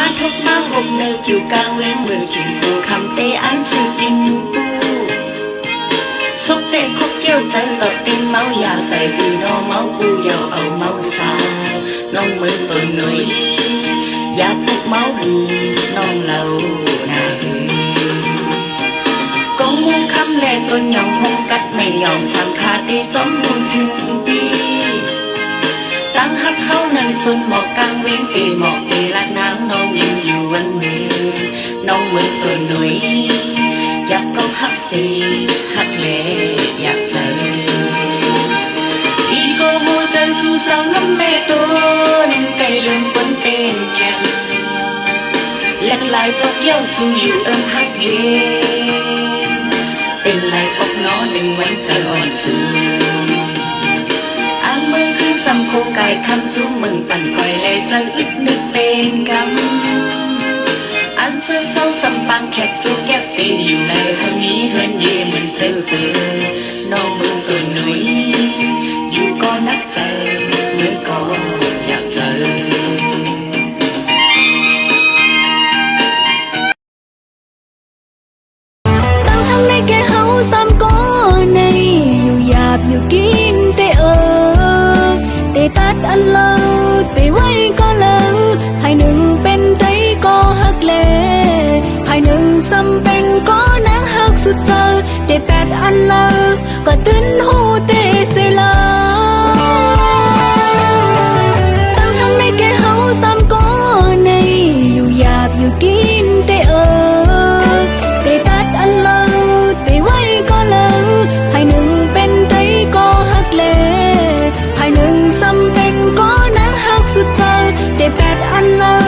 มาทุกมาหกเนอคิวกลางเว้งเมืองขิงปูคำเตอันซื้อกินปูซกเตะคบเกี่ยวใจตบตีนเมายาใส่หือน้อเมาปูยาวเอาเมาสาวน้องมือตัวหนุ่ยอยาปุกเมาหือน้องเราหนาหือกงมุงคำแลต้นหยองหงกัดไม่ยอมสังคาตีจอมมุงถึง ปีตั้งฮักเฮานั้นสุนหมอกกลางเวงตีหมอกตีละนางน้องยังอยู่วันนี้น้องมือตัวหนุ่ยอยากก็ฮั คงกายคำจูมึงปั่นคอยเลยใจอึดนึกเป็นกำอันเสื้อเศร้าสำปังแขกจูแก็บตีอยู่ในคำนี้เฮินเย่เหมือนเจอเปือน้องมึงตัวหนุ่ยอยู่ก็นักใจอ อันเลาแต่ไว้ก็เลาภายหนึ่งเป็นไตก็หักเลภายหนึ่งซ้ำเป็นก็นังหักสุดเจอแต่แปดอันเลาก็ one love.